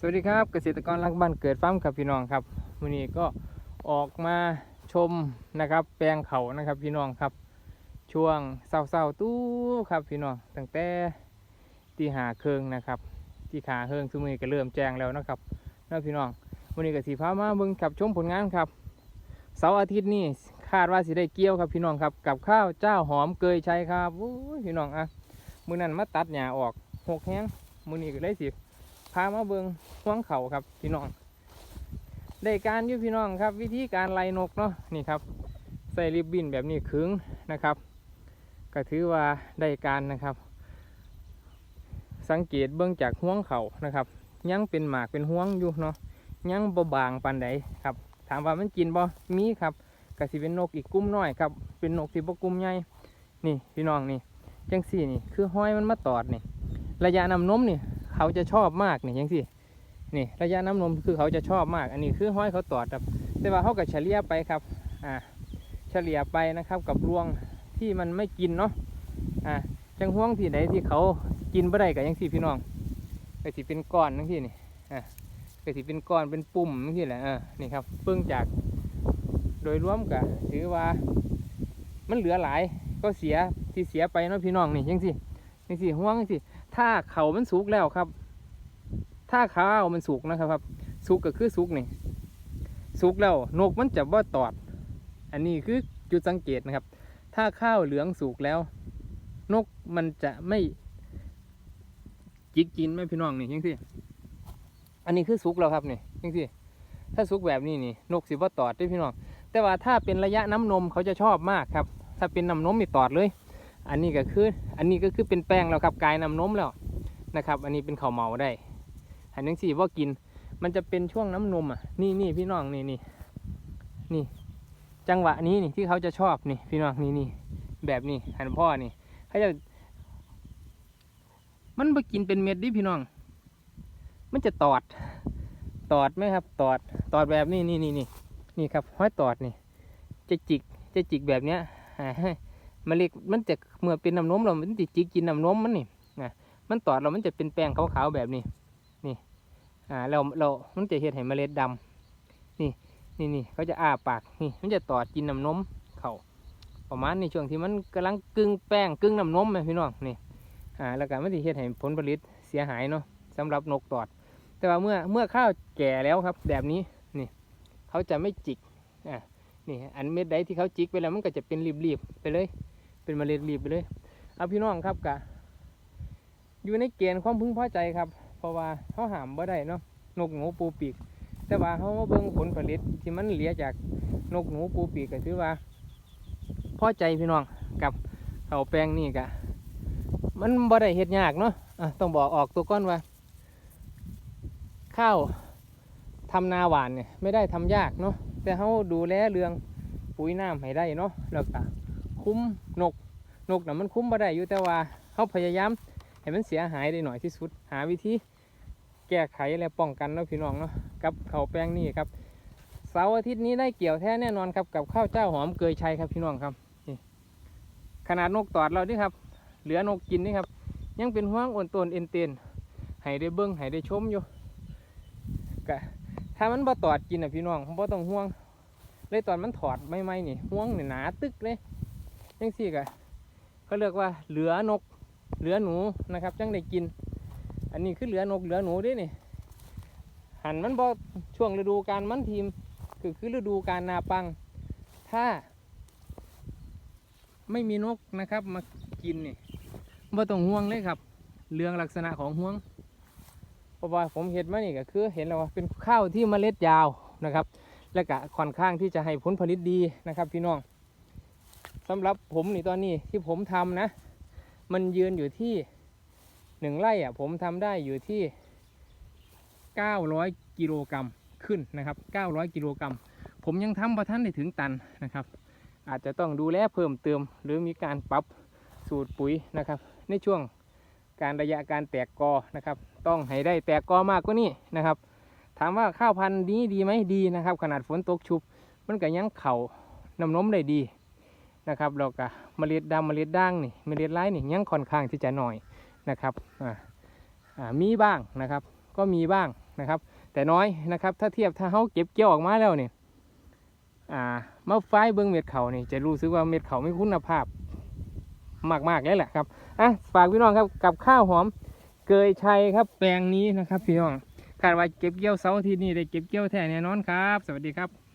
สวัสดีครับเกษตรกรรักบ้านเกิดฟาร์มครับพี่น้องครับวันนี้ก็ออกมาชมนะครับ แปลงเขานะครับพี่น้องครับ ช่วงเศร้าๆตู้ครับพี่น้องตั้งแต่ที่หาเคืองนะครับที่ขาเคืองสมือก็เริ่มแจ้งแล้วนะครับนะพี่น้องวันนี้ก็สีพามาเบิ่งขับชมผลงานครับเสาร์อาทิตย์นี้คาดว่าสิได้เกี่ยวครับพี่น้องครับกับข้าวเจ้าหอมเกยใชัยครับพี่น้องอะมือนั้นมาตัดหญ้าออกหกแห้งมือนี้ก็ได้สิ พามาเบิงห่วงเขาครับพี่น้อง ได้การยู่พี่น้องครับ วิธีการไล่นกเนาะนี่ครับ ใส่ริบบิ้นแบบนี้ขึงนะครับ ก็ถือว่าได้การนะครับ สังเกตเบื้องจากห่วงเขานะครับ ยังเป็นหมากเป็นห่วงอยู่เนาะยังบ่บางปานใดครับ ถามว่ามันกินบ่มีครับก็สิเป็นนกอีกกลุ่มน้อยครับ เป็นนกที่บ่กลุ่มใหญ่นี่พี่น้องนี่จังสี่นี่ คือห้อยมันมาตอดนี่ ระยะนำนมนี่ เขาจะชอบมากนี่ยังสินี่ระยะน้ำนมคือเขาจะชอบมาก อันนี้คือห้อยเขาตอดครับ แต่ว่าเขาก็เฉลี่ยไปครับอ่าเฉลี่ยไปนะครับกับรวงที่มันไม่กินเนาะอ่าจังห่วงที่ไหนที่เขากินบ่ได้กับยังสิพี่น้องก็สิเป็นก้อนนั่นที่นี่อ่าก็สิเป็นก้อนเป็นปุ่มนั่นที่แหละเออนี่ครับเพิ่งจากโดยรวมก็ถือว่ามันเหลือหลายก็เสียที่เสียไปเนาะพี่น้องนี่ยังสิยังสิห่วงยังสิ ถ้าเขามันสุกแล้วครับ ถ้าข้าวมันสุกนะครับครับสุกก็คือสุกนี่สุกแล้วนกมันจะว่าตอด อันนี้คือจุดสังเกตนะครับ ถ้าข้าวเหลืองสุกแล้ว นกมันจะไม่จิกกินไม่พี่น้องนี่ยังสิอันนี้คือสุกแล้วครับนี่ยังสิถ้าสุกแบบนี้นี่ นกสิว่าตอดด้วยพี่น้อง แต่ว่าถ้าเป็นระยะน้ำนมเขาจะชอบมากครับ ถ้าเป็นน้ำนมมีตอดเลย อันนี้ก็คืออันนี้ก็คือเป็นแป้งแล้วครับกลายน้ำนมแล้วนะครับ อันนี้เป็นข้าวเหมาได้อันนี้สิว่ากิน มันจะเป็นช่วงน้ำนมอะนี่นี่พี่น้องนี่นี่นี่ จังหวะนี้นี่ที่เขาจะชอบนี่พี่น้องนี่นี่แบบนี้หันพ่อนี่เขาจะมันไปกินเป็นเม็ดดิพี่น้อง มันจะตอด ตอดไหมครับ ตอด ตอดแบบนี้นี่นี่นี่นี่ครับห้อยตอดนี่ จะจิก จะจิกแบบเนี้ยอ่า มันเล็กมันจะเมื่อเป็นน้ำนมเรามันจะจิกกินน้ำนมมันนี่นะมันตอดเรามันจะเป็นแป้งขาวๆแบบนี้นี่อ่าเราเรามันจะเห็ดให้เมล็ดดำนี่นี่นี่เขาจะอ้าปากนี่มันจะตอดกินน้ำนมเขาประมาณในช่วงที่มันกำลังกึ่งแป้งกึ่งน้ำนมไหมพี่น้องนี่อ่าแล้วก็มันจะเห็ดให้ผลผลิตเสียหายเนาะสำหรับนกตอด แต่ว่าเมื่อเมื่อข้าวแก่แล้วครับ แบบนี้นี่เขาจะไม่จิกอ่า นี่อันเม็ดใดที่เขาจิกไปแล้วมันก็จะเป็นรีบๆไปเลย เป็นเมล็ดรีบไปเลยเอาพี่น้องครับกะอยู่ในเกณฑ์ความพึงพอใจครับ เพราะว่าเขาหามบ่ได้เนาะนกหนูปูปีก แต่ว่าเขาเบิ่งผลผลิตที่มันเหลือจากนกหนูปูปีกก็ถือว่า พอใจพี่น้องกับเขาแปลงนี่กะมันบ่ได้เฮ็ดยากเนาะะต้องบอกออกตัวก้อนว่า ข้าวทำนาหวานเนี่ยไม่ได้ทำยากเนาะ แต่เขาดูแลเรื่องปุ๋ยน้ำให้ได้เนาะแล้วก็คุ้มนกนกน่ะมันคุ้มบ่ได้อยู่แต่ว่าเขาพยายามให้มันเสียหายได้หน่อยที่สุด หาวิธีแก้ไขและป้องกันเนาะพี่น้องเนาะกับเขาแป้งนี่ครับเสาร์อาทิตย์นี้ได้เกี่ยวแท้แน่นอนครับกับข้าวเจ้าหอมเกยชัยครับพี่น้องครับนี่ขนาดนกตอดเราดิครับ เหลือนกกินนี่ครับ ยังเป็นห่วงอ่อนตนเอ็นเตนให้ได้เบิ้งให้ได้ชมอยู่กะ ถ้ามันบ่ตอดกินอะพี่น้องผมบ่ต้องห่วง เลยตอนมันถอดไม่ไม่ๆนี่ห่วงนี่หนาตึกเลยจังสี่กะเขาเรียกว่าเหลือนก เหลือหนูนะครับจังได้กิน อันนี้คือเหลือนกเหลือหนูด้วยนี่หันมันบอช่วงฤดูการมันทีมคือคือฤดูการนาปัง ถ้า ไม่มีนกนะครับมากินนี่บ่ต้องห่วงเลยครับ เรื่องลักษณะของห่วง เพราะว่าผมเห็นมานี่ก็คือเห็นแล้วว่าเป็นข้าวที่เมล็ดยาวนะครับ และก็ค่อนข้างที่จะให้ผลผลิตดีนะครับ พี่น้องสำหรับผมนี่ตอนนี้ที่ผมทำนะ มันยืนอยู่ที่หนึ่งไร่อะผมทำได้อยู่ที่ 900 กิโลกรัมขึ้นนะครับ 900 กิโลกรัมผมยังทำประทันได้ถึงตันนะครับ อาจจะต้องดูแลเพิ่มเติมหรือมีการปรับสูตรปุ๋ยนะครับ ในช่วง การระยะการแตกกอนะครับ ต้องให้ได้แตกกอมากกว่านี้นะครับ ถามว่าข้าวพันธุ์นี้ดีไหมดีนะครับ ขนาดฝนตกชุบ มันก็ยังเข่าน้ำนมได้ดีนะครับแล้วก็เมล็ดดำเมล็ดด่างนี่เมล็ดไร้นี่ยังค่อนข้างที่จะหน่อยนะครับอ่ามีบ้างนะครับ ก็มีบ้างนะครับ แต่น้อยนะครับ ถ้าเทียบถ้าเขาเก็บเกี่ยวออกมาแล้วเนี่ยอ่ามาไฟเบิ้งเม็ดเขานี่จะรู้สึกว่าเม็ดเขาไมีคุณภาพมากๆเลยแหละครับ อะฝากพี่น้องครับกับข้าวหอมเกยชัยครับแปลงนี้นะครับพี่น้องคาดว่าเก็บเกี่ยวเสาร์อาทิตย์นี้ได้เก็บเกี่ยวแท้แน่นอนครับ สวัสดีครับ